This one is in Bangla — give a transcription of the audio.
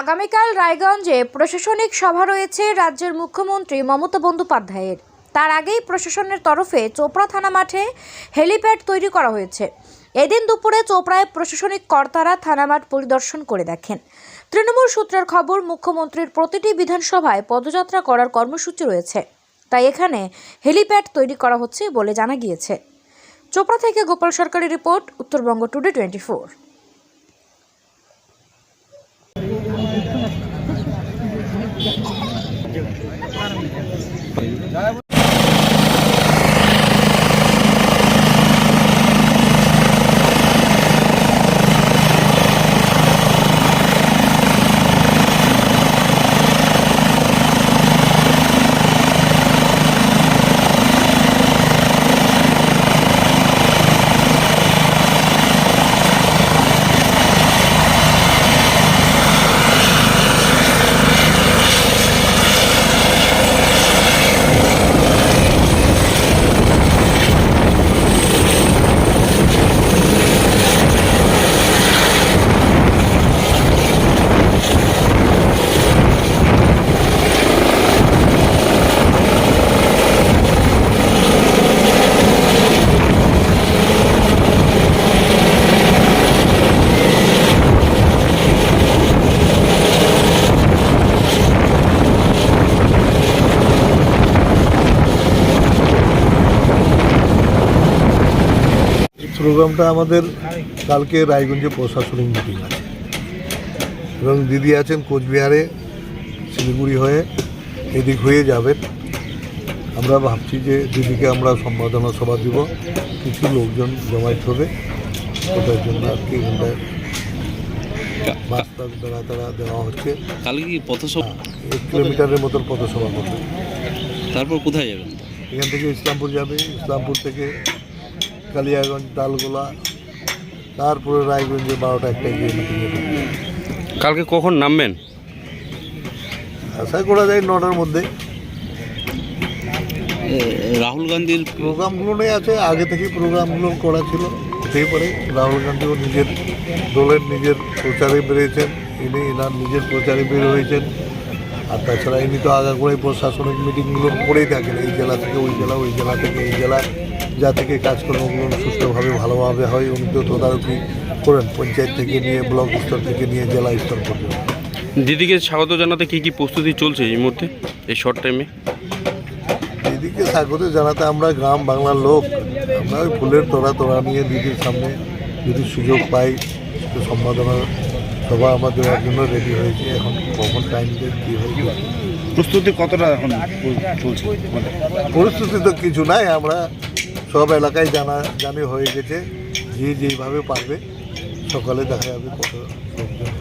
আগামীকাল রায়গঞ্জে প্রশাসনিক সভা রয়েছে রাজ্যের মুখ্যমন্ত্রী মমতা বন্দ্যোপাধ্যায়ের। তার আগেই প্রশাসনের তরফে চোপড়া থানা মাঠে হেলিপ্যাড তৈরি করা হয়েছে। এদিন দুপুরে চোপড়ায় প্রশাসনিক কর্তারা থানা মাঠ পরিদর্শন করে দেখেন। তৃণমূল সূত্রের খবর, মুখ্যমন্ত্রীর প্রতিটি বিধানসভায় পদযাত্রা করার কর্মসূচি রয়েছে। তাই এখানে হেলিপ্যাড তৈরি করা হচ্ছে বলে জানা গিয়েছে। চোপড়া থেকে Gopal Sarkar report, Uttarbanga today twenty four প্রোগ্রামটা আমাদের কালকে রায়গঞ্জে প্রশাসনিক মিটিং আছে। এবং দিদি আছেন কোচবিহারে শিলিগুড়ি হয়ে এদিক হয়ে যাবেন। আমরা ভাবছি যে দিদিকে আমরা সম্বর্ধনা সভা দিব। কিছু লোকজন জমায়েত হবে। ওটার জন্য আর কি দেওয়া হচ্ছে। কালকে পথসভা? এক কিলোমিটারের মতন পথসভা করবে। তারপর কোথায় যাবেন? এখান থেকে ইসলামপুর যাবে। ইসলামপুর থেকে কালিয়াগঞ্জ তালগোলা তারপরে রায়গঞ্জে বারোটা একটা গিয়ে কালকে কখন নামবেন? আশা করা যায় নটার মধ্যে। রাহুল গান্ধীর প্রোগ্রামগুলো নিয়ে আছে আগে থেকে প্রোগ্রামগুলো করা ছিল হতেই পারে। রাহুল গান্ধীও নিজের দলের নিজের প্রচারে বেরিয়েছেন ইনি এনার নিজের প্রচারে বের হয়েছেন। আর তাছাড়া ইনি তো আগা করে প্রশাসনিক মিটিংগুলো করেই থাকেন এই জেলা থেকে ওই জেলা ওই জেলা থেকে এই জেলা। যা থেকে কাজকর্মগুলো সুস্থভাবে ভালোভাবে হয় উনি তো তদারকি করেন পঞ্চায়েত থেকে নিয়ে ব্লক স্তর থেকে নিয়ে জেলা স্তর পর্যন্ত। দিদিকে স্বাগত জানাতে কি কি প্রস্তুতি চলছে এই মুহূর্তে এই শর্ট টাইমে দিদিকে স্বাগত জানাতে আমরা গ্রাম বাংলার লোক। আমরা ওই ফুলের তোড়া তোড়া নিয়ে দিদির সামনে যদি সুযোগ পাই তো সম্পাদনা সভা আমরা দেওয়ার জন্য রেডি হয়েছে। এখন কখন টাইম দিয়ে কী হয়েছে। প্রস্তুতি কতটা এখন চলছে? পরিস্থিতি তো কিছু নাই আমরা সব এলাকায় জানা জানি হয়ে গেছে যে যেইভাবে পারবে সকালে দেখা যাবে কত লোকজন।